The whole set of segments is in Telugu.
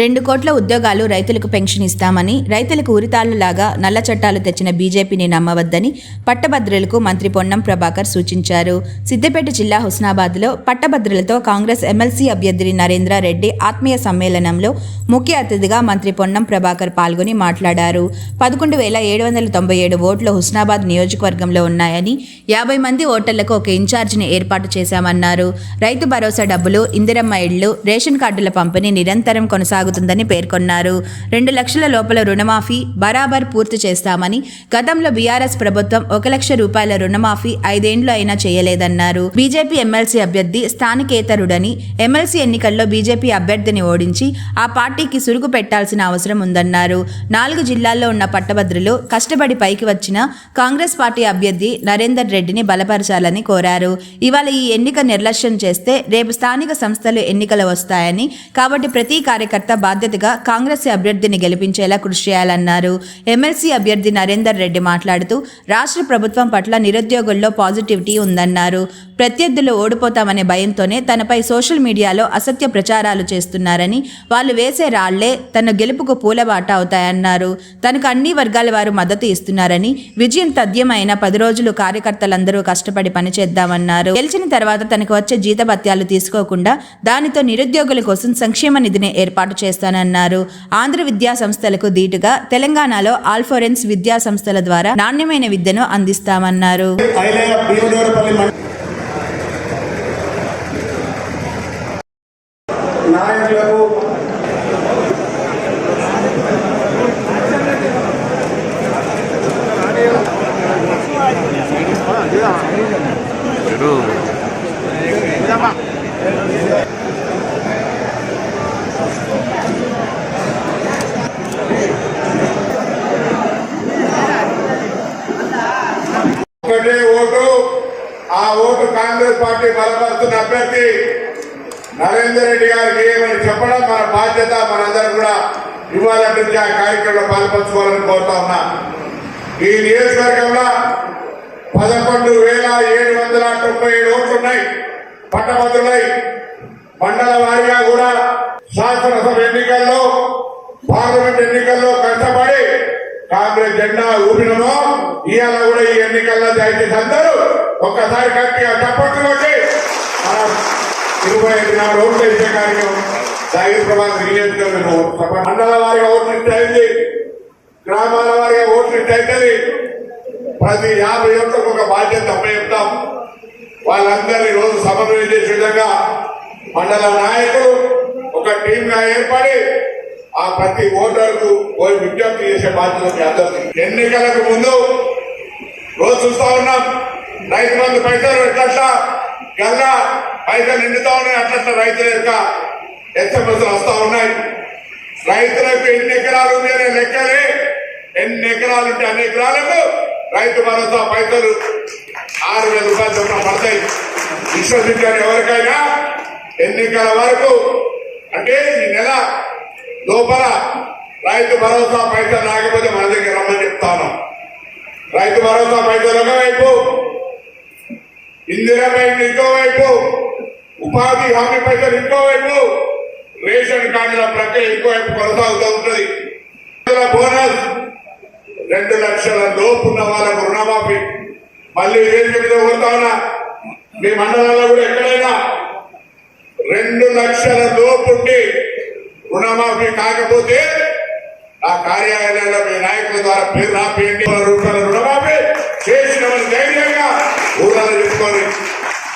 రెండు కోట్ల ఉద్యోగాలు రైతులకు పెన్షన్ ఇస్తామని రైతులకు ఉరితాళ్ళులాగా నల్ల చట్టాలు తెచ్చిన బీజేపీని నమ్మవద్దని పట్టభద్రులకు మంత్రి పొన్నం ప్రభాకర్ సూచించారు. సిద్దిపేట జిల్లా హుస్నాబాద్లో పట్టభద్రులతో కాంగ్రెస్ ఎమ్మెల్సీ అభ్యర్థి నరేంద్ర రెడ్డి ఆత్మీయ సమ్మేళనంలో ముఖ్య అతిథిగా మంత్రి పొన్నం ప్రభాకర్ పాల్గొని మాట్లాడారు. పదకొండు వేల ఏడు వందల తొంభై ఏడు ఓట్లు హుస్నాబాద్ నియోజకవర్గంలో ఉన్నాయని యాభై మంది ఓటర్లకు ఒక ఇన్ఛార్జిని ఏర్పాటు చేశామన్నారు. రైతు భరోసా డబ్బులు ఇందిరమ్మ ఇళ్ళు రేషన్ కార్డుల పంపిణీ నిరంతరం కొనసాగుతుందని పేర్కొన్నారు. రెండు లక్షల లోపల రుణమాఫీ బరాబర్ పూర్తి చేస్తామని గతంలో బీఆర్ఎస్ ప్రభుత్వం ఒక లక్ష రూపాయల రుణమాఫీ ఐదేండ్లు అయినా చేయలేదన్నారు. బీజేపీ ఎమ్మెల్సీ అభ్యర్థి స్థానికేతరుడని ఎమ్మెల్సీ ఎన్నికల్లో బీజేపీ అభ్యర్థిని ఓడించి ఆ పార్టీకి సురుగు పెట్టాల్సిన అవసరం ఉందన్నారు. నాలుగు జిల్లాల్లో ఉన్న పట్టభద్రులు కష్టపడి పైకి వచ్చిన కాంగ్రెస్ పార్టీ అభ్యర్థి నరేందర్ రెడ్డిని బలపరచాలని కోరారు. ఇవాళ ఈ ఎన్నిక నిర్లక్ష్యం చేస్తే రేపు స్థానిక సంస్థలు ఎన్నికలు వస్తాయని కాబట్టి ప్రతి కార్యకర్త బాధ్యతగా కాంగ్రెస్ అభ్యర్థిని గెలిపించేలా కృషి చేయాలన్నారు. ఎమ్మెల్సీ అభ్యర్థి నరేందర్ రెడ్డి మాట్లాడుతూ రాష్ట్ర ప్రభుత్వం పట్ల నిరుద్యోగుల్లో పాజిటివిటీ ఉందన్నారు. ప్రత్యర్థులు ఓడిపోతామనే భయంతోనే తనపై సోషల్ మీడియాలో అసత్య ప్రచారాలు చేస్తున్నారని వాళ్ళు వేసే రాళ్ళే తన గెలుపుకు పూలబాట అవుతాయన్నారు. తనకు అన్ని వర్గాల వారు మద్దతు ఇస్తున్నారని విజయం తథ్యమైన పది రోజులు కార్యకర్తలందరూ కష్టపడి పనిచేద్దామన్నారు గెలిచిన తర్వాత తనకు వచ్చే జీతభత్యాలు తీసుకోకుండా దానితో నిరుద్యోగుల కోసం సంక్షేమ నిధిని ఏర్పాటు చేస్తానన్నారు. ఆంధ్ర విద్యా సంస్థలకు దీటుగా తెలంగాణలో ఆల్ఫోరెన్స్ విద్యా సంస్థల ద్వారా నాణ్యమైన విద్యను అందిస్తామన్నారు. ఒకటే ఓటు ఆ ఓటు కాంగ్రెస్ పార్టీ బలపరుస్తున్న అభ్యర్థి నరేందర్ రెడ్డి గారికి ఏమని చెప్పడం మన బాధ్యత మనందరం కూడా ఇవ్వాలంటే ఆ కార్యక్రమంలో పాల్పంచుకోవాలని కోరుతా ఉన్నా. ఈ నియోజకవర్గంలో పదకొండు వేల ఏడు వందల తొంభై ఏడు ఓట్లు ఉన్నాయి పట్టభద్రులై మండల వారీగా కూడా శాసనసభ ఎన్నికల్లో పార్లమెంట్ ఎన్నికల్లో కష్టపడి కాంగ్రెస్ జెండా ఊపినమో ఇవాళ ఎన్నికల్లో దయచేసి అందరూ ఒక్కసారి గట్టిగా చప్పట్లు ఇరవై ఐదు నాలుగు ఓట్లు ఇచ్చే కార్యక్రమం దాగి ప్రభాకర్ నియోజకవర్గం మండల వారిగా ఓట్లు ఇస్తే గ్రామాల వారిగా ఓట్లు ఇస్తే ప్రతి యాభై ఓట్లకు ఒక బాధ్యత చెప్తాం. వాళ్ళందరినీ రోజు సమన్వయం చేసే విధంగా మండల నాయకులు ఒక టీంగా ఏర్పడి ఆ ప్రతి ఓటర్కు పోయి విజ్ఞప్తి చేసే బాధ్యత అందరికీ. ఎన్నికలకు ముందు రోజు చూస్తా ఉన్నాం. రైతు మంది పైసలు ఎట్లట్లా గల్లా పైసలు నిండుతా ఉన్నాయి అట్లట్లా రైతుల యొక్క ఎస్ఎంఎస్ వస్తా ఉన్నాయి. రైతులకు ఎన్ని ఎకరాలు ఉంది అనే లెక్కలే. ఎన్ని ఎకరాలు ఉంటే అన్ని ఎకరాలకు రైతు భరోసా పైసలు ఆరు వేల రూపాయలు చొప్పున పడతాయి. విశ్వసించారు ఎవరికైనా ఎన్నికల వరకు? అంటే ఈ నెల లోపల రైతు భరోసా పైసలు రాకపోతే మన దగ్గర రమ్మని చెప్తాను రైతు భరోసా పైసలు ఒకవైపు ఇందిరా బ్యాంక్ ఇంకోవైపు ఉపాధి హామీ పైసలు ఇంకోవైపు రేషన్ కార్డుల ప్రక్రియ ఇంకోవైపు కొనసాగుతూ ఉంటుంది. బోనస్ రెండు లక్షల లోపు ఉన్న వాళ్ళకు రుణమాఫీ. మళ్ళీ వేదిక మీద పోతా మీ మండలంలో కూడా ఎక్కడైనా రెండు లక్షల లోపు ఉండి రుణమాఫీ కాకపోతే ఆ కార్యాలయాల్లో మీ నాయకుల ద్వారా పేరు రాపేయండి వందల రూపాయల రుణమాఫీ చేసినవని ధైర్యంగా ఊరాలు చెప్పుకొని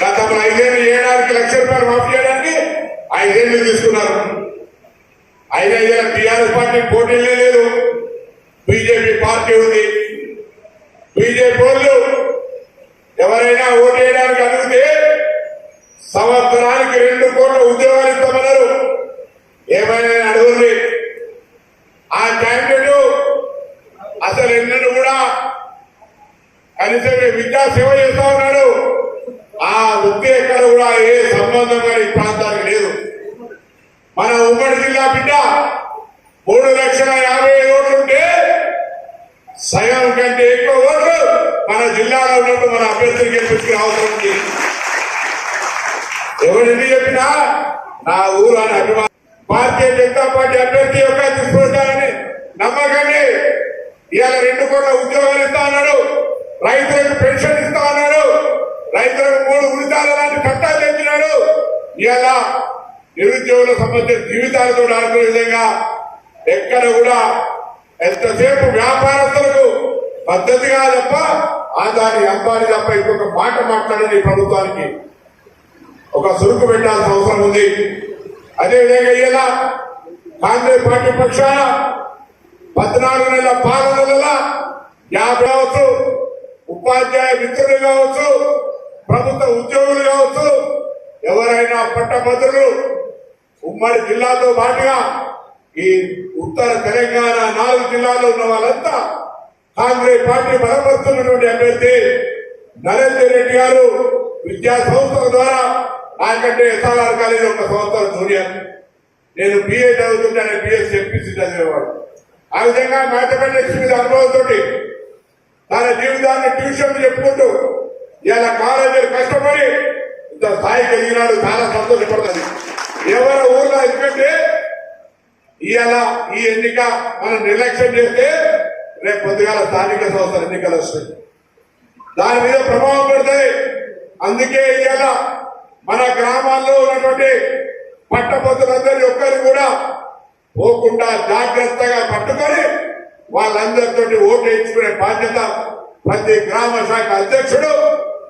గతంలో ఐదేళ్ళు ఏడాదికి లక్ష రూపాయలు మాఫీ చేయడానికి ఐదేళ్ళు తీసుకున్నారు. ఐదైదేళ్ళ టీఆర్ఎస్ పార్టీ పోటీలే లేదు. బీజేపీ పార్టీ ఉంది. బీజేపీ వాళ్ళు ఎవరైనా ఓటు వేయడానికి అడిగితే సంవత్సరానికి రెండు కోట్ల ఉద్యోగాలు ఇస్తామన్నారు. ఏమైనా అడుగుంది ఆ క్యాండిడేట్ అసలు ఎన్నడూ కూడా కనీసం విద్యా సేవ చేస్తా ఉన్నాడు ఆ వృత్తి ఎక్కడ కూడా ఏ సంబంధం కానీ ఈ ప్రాంతానికి లేదు. మన ఉమ్మడి జిల్లా బిడ్డ మూడు లక్షల యాభై ఓట్లుంటే సగం కంటే ఎక్కువ ఓట్లు మన జిల్లాలో ఉన్నప్పుడు మన అభ్యర్థులు గెలిపించుకునే అవసరం ఉంది. ఎవరిని చెప్పినా నా ఊరు అని అభిమానం. భారతీయ జనతా పార్టీ అభ్యర్థి యొక్క తీసుకొస్తారని నమ్మకండి. ఇవాళ రెండు కోట్ల ఉద్యోగాలు ఇస్తా అన్నాడు. రైతులకు పెన్షన్ ఇస్తా అన్నాడు. రైతులకు మూడు ఉరితాల లాంటి చట్టాలు తెచ్చినాడు. ఇలా నిరుద్యోగుల సంబంధించిన జీవితాలతో ఆడుకునే విధంగా ఎక్కడ కూడా ఎంతసేపు వ్యాపారస్తులకు పద్ధతిగా తప్ప ఆదాని అంబాని తప్ప ఇంకొక మాట మాట్లాడండి ప్రభుత్వానికి ఒక సురుకు పెట్టాల్సిన అవసరం ఉంది. అదేవిధంగా ఇలా కాంగ్రెస్ పార్టీ పక్షాన పద్నాలుగు నెలల పాలనల యాభై కావచ్చు ఉపాధ్యాయ మిత్రులు కావచ్చు ప్రభుత్వ ఉద్యోగులు కావచ్చు ఎవరైనా పట్టభద్రులు ఉమ్మడి జిల్లాతో పాటుగా ఈ ఉత్తర తెలంగాణ నాలుగు జిల్లాల్లో ఉన్న వాళ్ళంతా కాంగ్రెస్ పార్టీ బలపరుస్తున్నటువంటి అభ్యర్థి నరేందర్ రెడ్డి గారు విద్యా సంస్థల ద్వారా నాకంటే ఎస్ఆర్ఆర్ కాలేజీ ఒక సంవత్సరం జూనియర్. నేను బిఏ చదువుతుంటే ఆయన బిఎస్సీ ఎంపీసీ చదివేవాడు. ఆ విధంగా మ్యాథమెటిక్స్ మీద అనుభవంతో తన జీవితాన్ని ట్యూషన్ చెప్పుకుంటూ ఇలా కాలేజీ కష్టపడి ఇంత స్థాయికి ఎదిగినాడు చాలా సంతోషపడుతుంది. ఎవరి ఊర్లో ఎందుకంటే ఇవాళ ఈ ఎన్నిక మనం నిర్లక్ష్యం చేస్తే రేపు పొద్దుగాల స్థానిక సంస్థల ఎన్నికలు వస్తాయి. దాని మీద ప్రభావం పడుతుంది. అందుకే ఇవాళ మన గ్రామాల్లో ఉన్నటువంటి పట్టభద్రులందరి ఒక్కరు కూడా పోకుండా జాగ్రత్తగా పట్టుకొని వాళ్ళందరితోటి ఓటు వేయించుకునే బాధ్యత ప్రతి గ్రామ శాఖ అధ్యక్షుడు